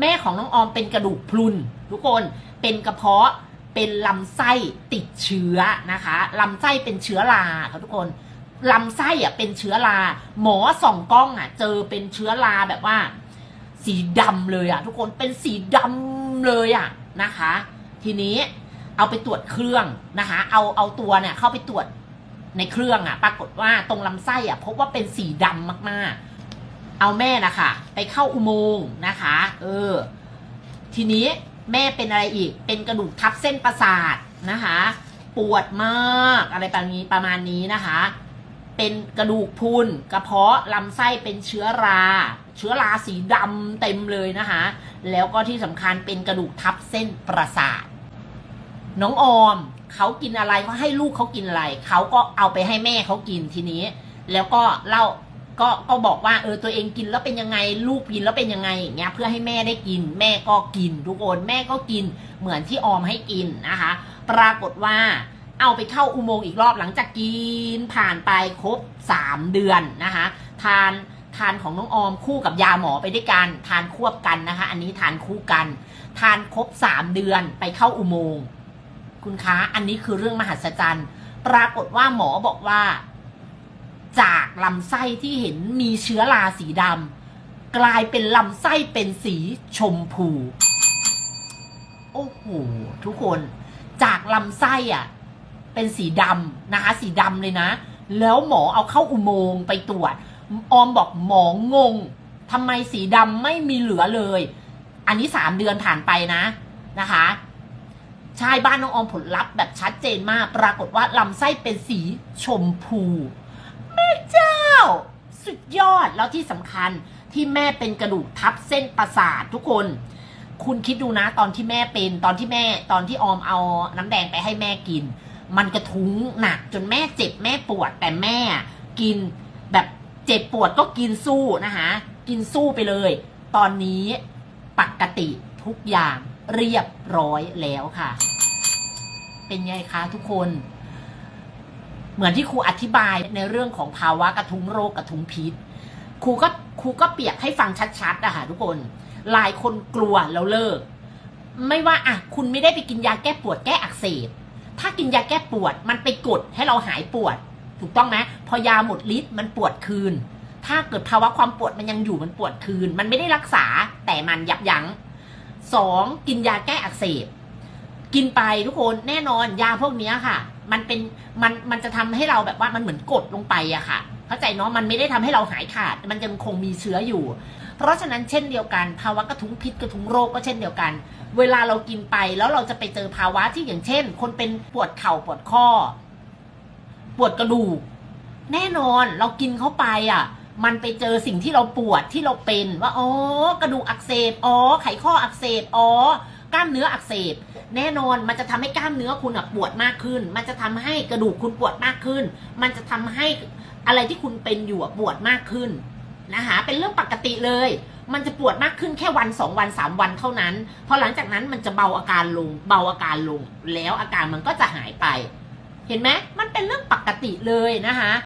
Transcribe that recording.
แม่ของน้องออมเป็นกระดูกพรุนทุกคนเป็นกระเพาะเป็นลำไส้ติดเชื้อนะคะลำไส้เป็นเชื้อราค่ะทุกคนลำไส้อะเป็นเชื้อราหมอส่องกล้องอะ เจอเป็นเชื้อราแบบว่า สีดำเลยอะ ทุกคนเป็นสีดำเลยอะนะคะ ทีนี้เอาไปตรวจเครื่องนะคะ เอาเอาตัวเนี่ยเข้าไปตรวจในเครื่องอะ ปรากฏว่าตรงลำไส้อะพบว่าเป็นสีดำมากๆ เอาแม่นะคะไปเข้าอุโมงค์นะคะ เออ ทีนี้แม่เป็นอะไรอีก เป็นกระดูกทับเส้นประสาทนะคะ ปวดมากอะไรประมาณนี้ประมาณนี้นะคะ เป็นกระดูกพุนกระเพาะลำไส้เป็นเชื้อรา เชื้อราสีดำเต็มเลยนะคะ แล้วก็ที่สำคัญเป็นกระดูกทับเส้นประสาท น้องออมเขากินอะไรเขาให้ลูกเขากินอะไรเขาก็เอาไปให้แม่เขากินทีนี้ แล้วก็เล่า ก็ก็บอกว่าเออตัวเองกินแล้วเป็นยังไงลูกกินแล้วเป็นยังไงอย่างเงี้ยเพื่อให้แม่ได้กิน แม่ก็กิน ทุกคนแม่ก็กินเหมือนที่ออมให้กินนะคะ ปรากฏว่าเอาไปเข้าอุโมงค์อีกรอบหลังจากกินผ่านไปครบสามเดือนนะคะทานทานของน้องออมคู่กับยาหมอไปด้วยกันทานควบกันนะคะ อันนี้ทานคู่กัน ทานครบสามเดือนไปเข้าอุโมงค์คุณคะอันนี้คือเรื่องมหัศจรรย์ ปรากฏว่าหมอบอกว่า จากลำไส้ที่เห็นมีเชื้อราสีดำกลายเป็นลำไส้เป็นสีชมพู โอ้โหทุกคนจากลำไส้อะ เป็นสีดำนะคะ สีดำเลยนะ แล้วหมอเอาเข้าอุโมงค์ไปตรวจ ออมบอกหมองงทำไมสีดำไม่มีเหลือเลย อันนี้สามเดือนผ่านไปนะนะคะใช่บ้านน้องออมผลลัพธ์แบบชัดเจนมาก ปรากฏว่าลำไส้เป็นสีชมพู เจ้า สุดยอดแล้วที่สำคัญที่แม่เป็นกระดูกทับเส้นประสาททุกคน คุณคิดดูนะตอนที่แม่เป็นตอนที่แม่ตอนที่ออมเอาน้ำแดงไปให้แม่กิน มันกระทุ้งหนักจนแม่เจ็บแม่ปวดแต่แม่กินแบบเจ็บปวดก็กินสู้นะคะกินสู้ไปเลย ตอนนี้ปกติทุกอย่างเรียบร้อยแล้วค่ะ เป็นไงคะทุกคน เหมือนที่ครูอธิบายในเรื่องของภาวะกระทุ้งโรคกระทุ้งพิษครูก็ครูก็เปรียบให้ฟังชัดๆอะคะทุกคนหลายคนกลัวแล้วเลิก ไม่ว่าอะคุณไม่ได้ไปกินยาแก้ปวดแก้อักเสบ ถ้ากินยาแก้ปวดมันไปกดให้เราหายปวด ถูกต้องไหมพอยาหมดฤทธิ์มันปวดคืน ถ้าเกิดภาวะความปวดมันยังอยู่มันปวดคืน มันไม่ได้รักษาแต่มันยับยั้งสองกินยาแก้อักเสบ กินไปทุกคนแน่นอนยาพวกนี้ค่ะ มันเป็นมันมันจะทำให้เราแบบว่ามันเหมือนกดลงไปอะค่ะ เข้าใจเนาะมันไม่ได้ทำให้เราหายขาด มันยังคงมีเชื้ออยู่ เพราะฉะนั้นเช่นเดียวกันภาวะกระทุ้งพิษกระทุ้งโรคก็เช่นเดียวกัน เวลาเรากินไปแล้วเราจะไปเจอภาวะที่อย่างเช่น คนเป็นปวดเข่าปวดข้อ ปวดกระดูกแน่นอนเรากินเข้าไปอะ มันไปเจอสิ่งที่เราปวดที่เราเป็นว่าอ๋อกระดูกอักเสบอ๋อไขข้ออักเสบอ๋อ กล้ามเนื้ออักเสบ แน่นอนมันจะทำให้กล้ามเนื้อคุณปวดมากขึ้น มันจะทำให้กระดูกคุณปวดมากขึ้น มันจะทำให้อะไรที่คุณเป็นอยู่ปวดมากขึ้นนะคะเป็นเรื่องปกติเลย มันจะปวดมากขึ้นแค่วันสองวันสามวันเท่านั้น พอหลังจากนั้นมันจะเบาอาการลง เบาอาการลง แล้วอาการมันก็จะหายไป เห็นไหมมันเป็นเรื่องปกติเลยนะคะ